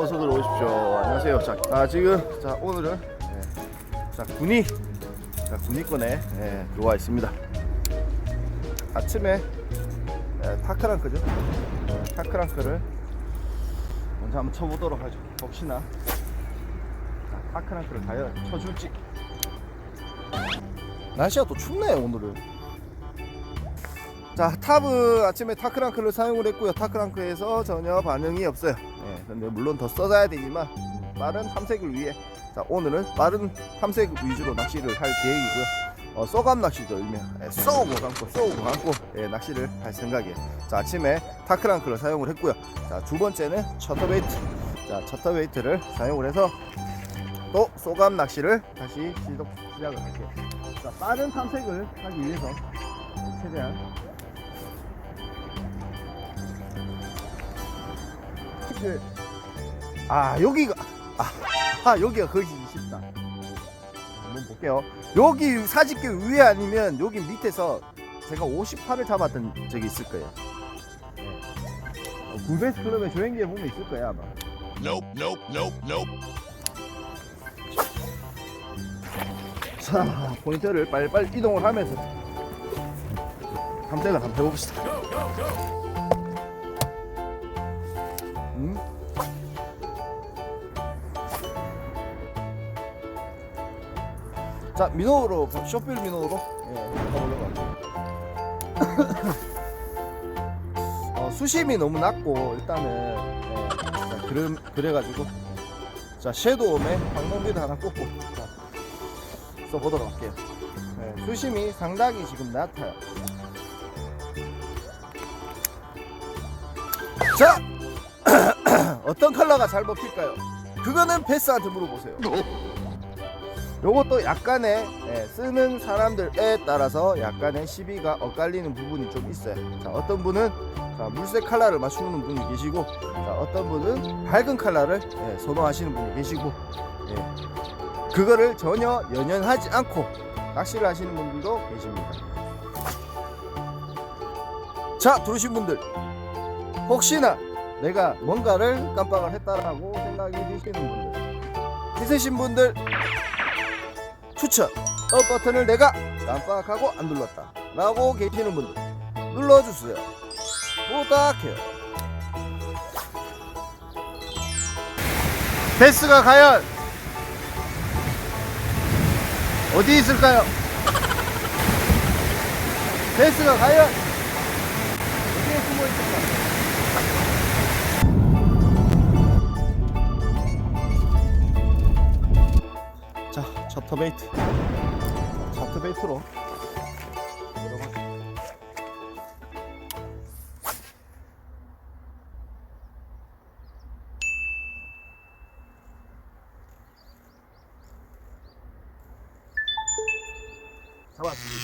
어서 들어오십시오. 안녕하세요. 자, 아, 지금 자 오늘은 예, 자 군이 자 군이권에 예, 들어와 있습니다. 아침에 예, 타크랑크죠. 예, 타크랑크를 먼저 한번 쳐보도록 하죠. 혹시나 자, 타크랑크를 과연 쳐줄지. 날씨가 또 춥네요 오늘은. 자 탑은 아침에 타크랑크를 사용을 했고요. 타크랑크에서 전혀 반응이 없어요. 예, 근데 물론 더 써줘야 되지만 빠른 탐색을 위해 자 오늘은 빠른 탐색 위주로 낚시를 할 계획이고요. 어, 쏘감 낚시죠 일명 예, 쏘고 감고 쏘고 감고 예, 낚시를 할 생각이에요. 자 아침에 타크랑크를 사용을 했고요. 자 두 번째는 셔터베이트. 자 셔터베이트를 사용을 해서 또 쏘감 낚시를 다시 시작, 시작을 할게요. 자 빠른 탐색을 하기 위해서 최대한 그, 아 여기가 아, 아 여기가 거기 쉽다. 한번 볼게요. 여기 사직계 위에 아니면 여기 밑에서 제가 58을 잡았던 적이 있을 거예요. 네. 어, 굴베스 클럽의 조행기에 보면 있을 거예요 아마. Nope, nope, nope, nope. 자 포인트를 빨리빨리 이동을 하면서 감색을 한번 해봅시다 자 민호로 쇼필 민호로 예. 어, 수심이 너무 낮고 일단은 예, 자, 그래, 그래가지고 자 섀도움에 방nom비도 하나 꽂고 자, 써보도록 할게요 예, 수심이 상당히 지금 낮아요 자 어떤 컬러가 잘 먹힐까요? 그거는 패스한테 물어보세요. 요것도 약간의 예, 쓰는 사람들에 따라서 약간의 시비가 엇갈리는 부분이 좀 있어요. 자, 어떤 분은 자, 물색 컬러를 맞추는 분이 계시고, 자, 어떤 분은 밝은 컬러를 예, 선호하시는 분이 계시고, 예, 그거를 전혀 연연하지 않고 낚시를 하시는 분들도 계십니다. 자, 들으신 분들, 혹시나 내가 뭔가를 깜빡을 했다라고 생각이 드시는 분들 있으신 분들 추천 업 버튼을 내가 깜빡하고 안 눌렀다 라고 계시는 분들 눌러주세요 부탁해요 베스가 과연 어디 있을까요? 베스가 과연 어디에 숨어 있을까? 베이트. 셔터베이트로 들어가. 잡았습니다.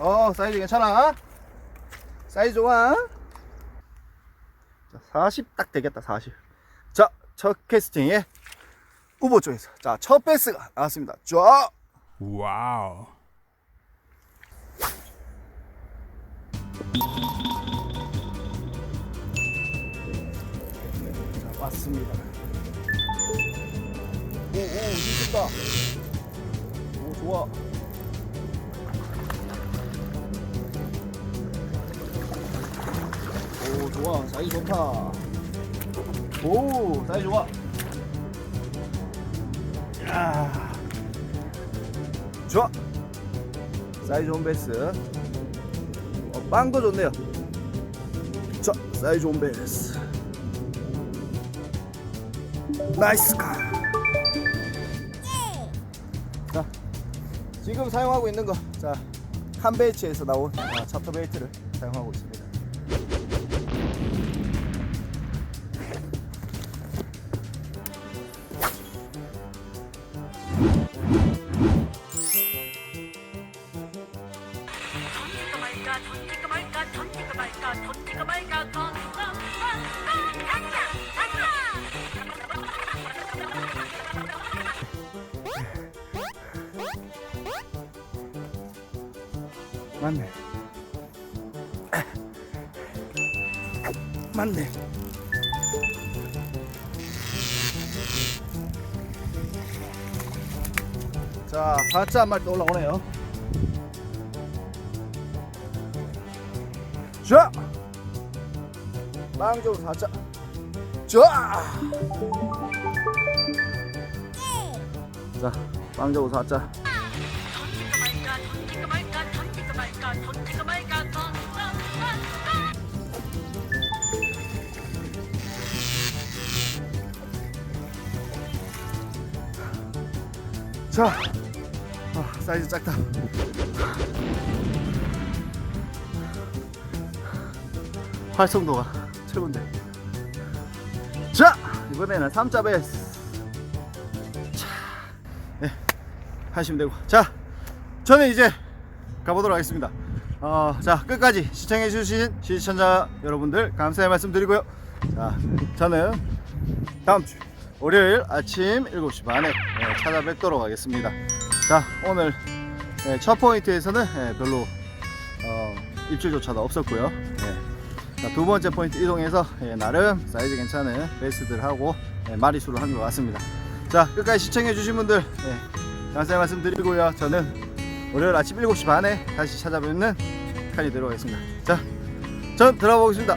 어, 사이즈 괜찮아? 사이즈 좋아? 자, 40 딱 되겠다 40. 자, 첫 캐스팅에 우보 쪽에서 자, 첫 베스가 나왔습니다. 쫙. Wow. 자, 왔습니다. 오, 오, 힘든다. 오, 좋아. 좋아. 사이즈 좋다. 오, 사이즈 좋아. 야. 좋아. 사이즈 좋은 베스. 어, 빵도 좋네요. 자, 사이즈 좋은 베스. 나이스 카. 자, 지금 사용하고 있는 거, 자, 한베이츠에서 나온 아, 차터 베이트를 사용하고 있습니다. 맞네. 맞네. 자, 사자 한 마리 또 올라오네요. 자, 빵적으로 사자. 자, 자, 빵적으로 사자. 던질까 말까 던질까 말까 던질까 말까 던질까 말까 자, 아, 사이즈 작다. 활성도가 최고인데. 자, 이번에는 3자 베이스. 자, 네, 하시면 되고. 자, 저는 이제 가보도록 하겠습니다. 어, 자, 끝까지 시청해주신 시청자 여러분들 감사의 말씀 드리고요. 자, 저는 다음 주 월요일 아침 7시 반에 예, 찾아뵙도록 하겠습니다. 자, 오늘 예, 첫 포인트에서는 예, 별로 어, 입질조차도 없었고요. 두 번째 포인트 이동해서 예, 나름 사이즈 괜찮은 베이스들하고 예, 마리수를 한 것 같습니다. 자, 끝까지 시청해주신 분들 예, 감사의 말씀 드리고요. 저는 월요일 아침 7시 반에 다시 찾아뵙는 칼이 되도록 하겠습니다. 자, 전 들어보겠습니다.